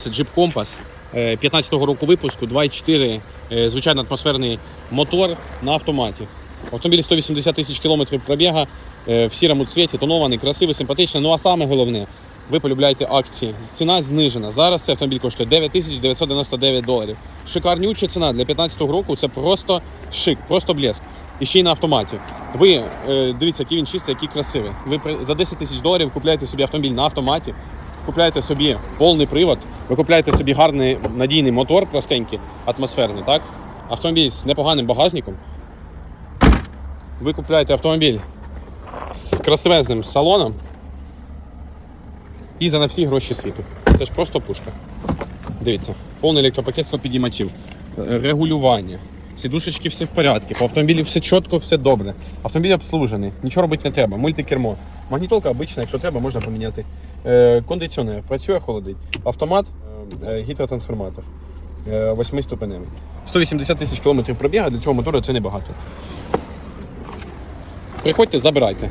Це Jeep Compass 15-го року випуску, 2.4, е, звичайно атмосферний мотор на автоматі. Автомобіль 180 тисяч кілометрів пробіга е, в сірому цвіті, тонований, красивий, симпатичний. Ну а саме головне, ви полюбляєте акції. Ціна знижена. Зараз цей автомобіль коштує 9 тисяч 999 доларів. Шикарнюча ціна для 15-го року. Це просто шик, просто блеск. І ще й на автоматі. Ви е, дивіться, який він чистий, який красивий. Ви за 10 тисяч доларів купляєте собі автомобіль на автоматі, купляєте собі повний привод, ви купляєте собі гарний надійний мотор, простенький, атмосферний, так? Автомобіль з непоганим багажником. Ви купляєте автомобіль з красивезним салоном і за на всі гроші світу. Це ж просто пушка. Дивіться, повний електропакет 100 підіймачів, регулювання. Сідушечки всі в порядку, по автомобілі все чітко, все добре. Автомобіль обслужений, нічого робити не треба. Мультикермо. Магнітолка обична, якщо треба, можна поміняти. Е, кондиціонер працює, холодить. Автомат, е, е, гідротрансформатор. Е, Восьмиступеневий. 180 тисяч кілометрів пробіга, для цього мотора це небагато. Приходьте, забирайте.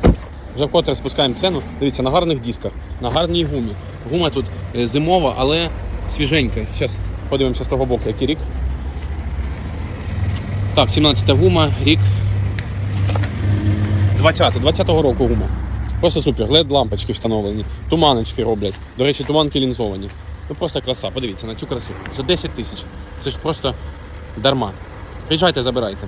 Вже вкотре спускаємо ціну. Дивіться, на гарних дисках, на гарній гумі. Гума тут зимова, але свіженька. Зараз подивимося з того боку, який рік. Так, 17 гума, рік. 20 20-го року гума. Просто супер. led лампочки встановлені, туманочки роблять. До речі, туманки лінзовані. Ну просто краса. Подивіться на цю красу. За 10 тисяч. Це ж просто дарма. Приїжджайте, забирайте.